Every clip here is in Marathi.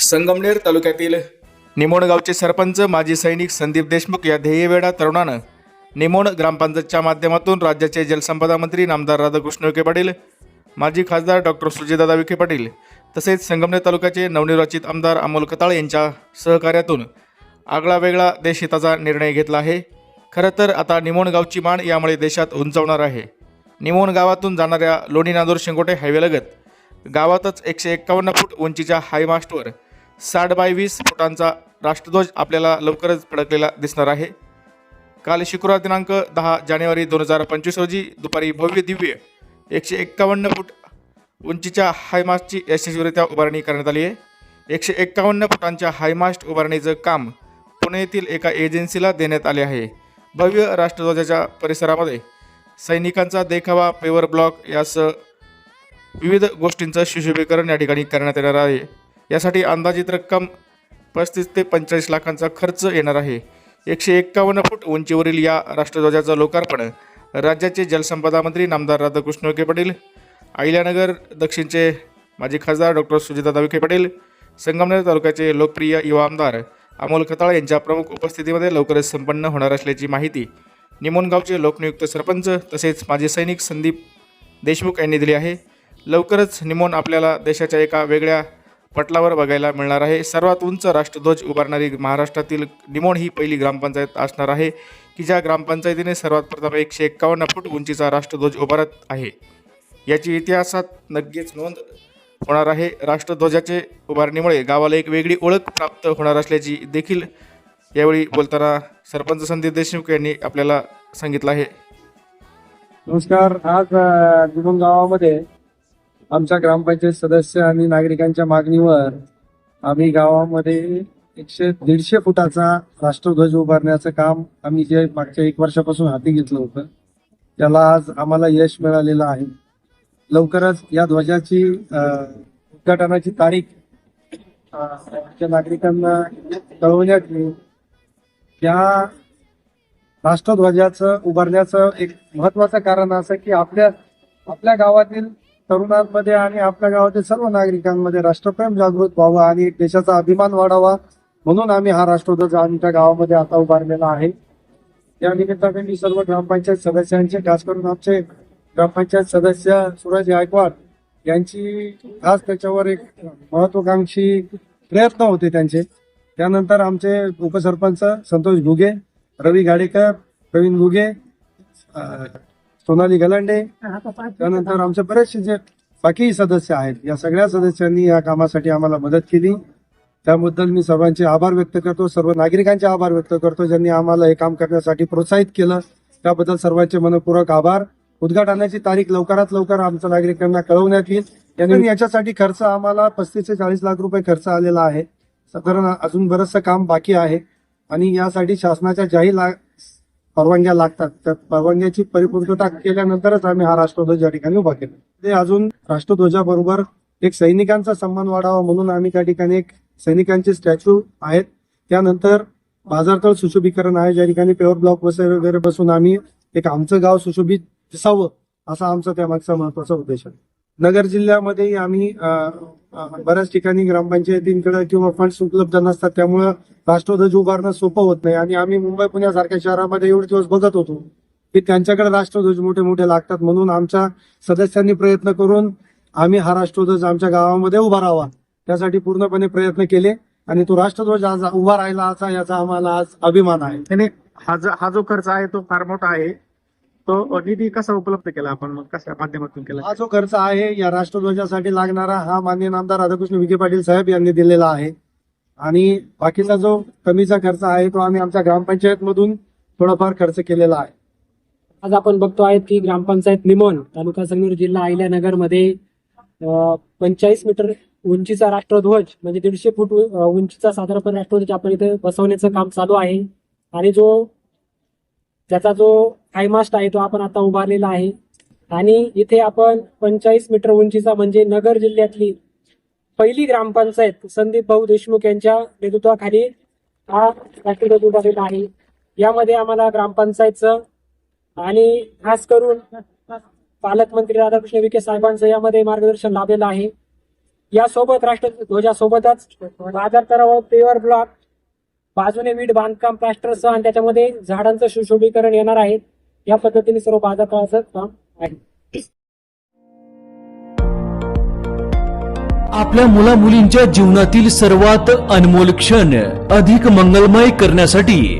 संगमनेर तालुक्यातील निमोणगावचे सरपंच माजी सैनिक संदीप देशमुख या ध्येयवेळा तरुणानं निमोण ग्रामपंचायतच्या माध्यमातून राज्याचे जलसंपदा मंत्री नामदार राधाकृष्ण विखे पाटील माजी खासदार डॉक्टर सुजयदादा विखे पाटील तसेच संगमनेर तालुक्याचे नवनिर्वाचित आमदार अमोल कताळ यांच्या सहकार्यातून आगळा वेगळा देशहिताचा निर्णय घेतला आहे. खरं तर आता निमोण गावची मान यामुळे देशात उंचावणार आहे. निमोण गावातून जाणाऱ्या लोणी नांदूर शिंगोटे हायवेलगत गावातच एकशे एक्कावन्न फूट उंचीच्या हायमास्टवर साठ बाय वीस फुटांचा राष्ट्रध्वज आपल्याला लवकरच फडकलेला दिसणार आहे. काल शुक्रवार दिनांक दहा जानेवारी दोन हजार पंचवीस रोजी दुपारी भव्य दिव्य एकशे एक्कावन्न फूट उंचीच्या हायमास्टची यशस्वीरित्या उभारणी करण्यात आली आहे. एकशे एक्कावन्न फुटांच्या हायमास्ट उभारणीचं काम पुणे येथील एका एजन्सीला देण्यात आले आहे. भव्य राष्ट्रध्वजाच्या परिसरामध्ये सैनिकांचा देखावा पेवर ब्लॉक यासह विविध गोष्टींचं सुशोभीकरण या ठिकाणी करण्यात येणार आहे. यासाठी अंदाजित रक्कम पस्तीस ते पंचेचाळीस लाखांचा खर्च येणार आहे. एकशे एक्कावन्न फूट उंचीवरील या राष्ट्रध्वजाचं लोकार्पण राज्याचे जलसंपदा मंत्री नामदार राधाकृष्ण विखे पाटील अहिल्यानगर दक्षिणचे माजी खासदार डॉक्टर सुजितादा विखे पाटील संगमनेर तालुक्याचे लोकप्रिय युवा आमदार अमोल खताळ यांच्या प्रमुख उपस्थितीमध्ये लवकरच संपन्न होणार असल्याची माहिती निमोनगावचे लोकनियुक्त सरपंच तसेच माजी सैनिक संदीप देशमुख यांनी दिली आहे. लवकरच निमोन आपल्याला देशाच्या एका वेगळ्या पटलावर बघायला मिळणार आहे. सर्वात उंच राष्ट्रध्वज उभारणारी महाराष्ट्रातील निमोण ही पहिली ग्रामपंचायत असणार आहे. की ज्या ग्रामपंचायतीने सर्वात प्रथम एकशे एक्कावन्न फूट उंचीचा राष्ट्रध्वज उभारत आहे याची इतिहासात नक्कीच नोंद होणार आहे. राष्ट्रध्वजाचे उभारणीमुळे गावाला एक वेगळी ओळख प्राप्त होणार असल्याची देखील यावेळी बोलताना सरपंच संदीप देशमुख यांनी आपल्याला सांगितलं आहे. नमस्कार. आज अ, गावामध्ये आमच्या ग्रामपंचायत सदस्य आणि नागरिकांच्या मागणीवर आम्ही गावामध्ये एकशे दीडशे फुटाचा राष्ट्रध्वज उभारण्याचं काम आम्ही जे मागच्या एक वर्षापासून हाती घेतलं होतं त्याला आज आम्हाला यश मिळालेलं आहे. लवकरच या ध्वजाची उद्घाटनाची तारीख आमच्या नागरिकांना कळवण्यात येईल. या राष्ट्रध्वजाचं उभारण्याचं एक महत्वाचं कारण असं की आपल्या आपल्या गावातील तरुणांमध्ये आणि आपल्या गावातील सर्व नागरिकांमध्ये राष्ट्रप्रेम जागृत व्हावं आणि देशाचा अभिमान वाढावा. म्हणून आम्ही हा राष्ट्रध्वज आमच्या गावामध्ये आता उभारलेला आहे. या निमित्ताने मी सर्व ग्रामपंचायत सदस्यांचे खास करून आमचे ग्रामपंचायत सदस्य सुरज गायकवाड यांची खास त्याच्यावर एक महत्वाकांक्षी प्रयत्न होते त्यांचे. त्यानंतर आमचे उपसरपंच संतोष घुगे रवी गाडेकर प्रवीण घुगे सोनाली गलांडे. त्यानंतर आमचे बरेचसे जे बाकी सदस्य आहेत या सगळ्या सदस्यांनी या कामासाठी आम्हाला मदत केली. त्याबद्दल मी सर्वांचे आभार व्यक्त करतो सर्व नागरिकांचे आभार व्यक्त करतो ज्यांनी आम्हाला हे काम करण्यासाठी प्रोत्साहित केलं. त्याबद्दल सर्वांचे मनपूर्वक आभार. उद्घाटनाची तारीख लवकरात लवकर आमच्या नागरिकांना कळवण्यात येईल. याच्यासाठी खर्च आम्हाला पस्तीस ते चाळीस लाख रुपये खर्च आलेला आहे. साधारण अजून बरंचसं काम बाकी आहे. आणि यासाठी शासनाच्या ज्याही ला परवानग्या लागतात. त्या परवानग्याची परिपूर्तता केल्यानंतरच आम्ही हा राष्ट्रध्वज या ठिकाणी उभा केला. ते अजून राष्ट्रध्वजाबरोबर एक सैनिकांचा सन्मान वाढावा म्हणून आम्ही त्या ठिकाणी एक सैनिकांचे स्टॅच्यू आहेत. त्यानंतर बाजारतळ सुशोभीकरण आहे. ज्या ठिकाणी पेवर ब्लॉक वगैरे बसून आम्ही एक आमचं गाव सुशोभित दिसावं असा आमचा त्यामागचा महत्त्वाचा उद्देश आहे. नगर जिल्ह्यामध्येही आम्ही बऱ्याच ठिकाणी ग्रामपंचायतींकडे किंवा फंड्स उपलब्ध नसतात. त्यामुळं राष्ट्रध्वज उभारणं सोपं होत नाही. आणि आम्ही मुंबई पुण्यासारख्या शहरामध्ये एवढे दिवस बघत होतो की त्यांच्याकडे राष्ट्रध्वज मोठे मोठे लागतात. म्हणून आमच्या सदस्यांनी प्रयत्न करून आम्ही हा राष्ट्रध्वज आमच्या गावामध्ये उभा राहावा. त्यासाठी पूर्णपणे प्रयत्न केले आणि तो राष्ट्रध्वज आज उभा राहिला असा याचा आम्हाला आज अभिमान आहे. त्याने हा जो हा जो खर्च आहे तो फार मोठा आहे. तो निधी कसा उपलब्ध केला आपण? मग कशा माध्यमातून केला? हा जो खर्च आहे या राष्ट्रध्वजासाठी लागणारा हा मान्य नामदार राधाकृष्ण विखे पाटील साहेब यांनी दिलेला आहे. आणि बाकीचा जो कमीचा खर्च आहे तो आम्ही आमच्या ग्रामपंचायत मधून थोडाफार खर्च केलेला आहे. आज आपण बघतो आहे की ग्रामपंचायत निमोन तालुका संगरूर जिल्हा अहिल्यानगरमध्ये पंचाळीस मीटर उंचीचा राष्ट्रध्वज म्हणजे दीडशे फूट उंचीचा साधारणपणे राष्ट्रध्वज आपण इथे बसवण्याचं काम चालू आहे. आणि जो त्याचा जो हायमास्ट आहे तो आपण आता उभारलेला आहे. आणि इथे आपण पंचाळीस मीटर उंचीचा म्हणजे नगर जिल्ह्यातली पहिली ग्रामपंचायत संदीप भाऊ देशमुख यांच्या नेतृत्वाखाली हा राष्ट्रध्वज उभारलेला आहे. यामध्ये आम्हाला ग्रामपंचायतचं आणि खास करून पालकमंत्री राधाकृष्ण विखे साहेबांचं यामध्ये मार्गदर्शन लाभलेलं आहे. यासोबत राष्ट्रध्वजासोबतच बाजार तरावर पेवर ब्लॉक बाजूने वीट बांधकाम प्लास्टरसह आणि त्याच्यामध्ये झाडांचं सुशोभीकरण येणार आहे. या पद्धतीने सर्व बाजार काम आहे. आपल्या मुला मुलींच्या जीवनातील सर्वात अनमोल क्षण अधिक मंगलमय करण्यासाठी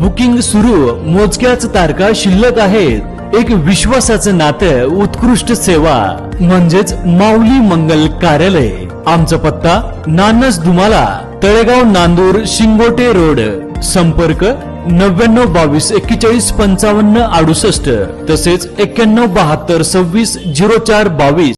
बुकिंग सुरू मोजक्याच तारखा शिल्लक आहेत. एक विश्वासाचं नातं उत्कृष्ट सेवा. म्हणजेच माऊली मंगल कार्यालय. आमचा पत्ता नानस दुमाला तळेगाव नांदूर शिंगोटे रोड. संपर्क नव्याण्णव बावीस एक्केचाळीस पंचावन्न अडुसष्ट. तसेच एक्क्याण्णव बहात्तर सव्वीस झिरो चार बावीस.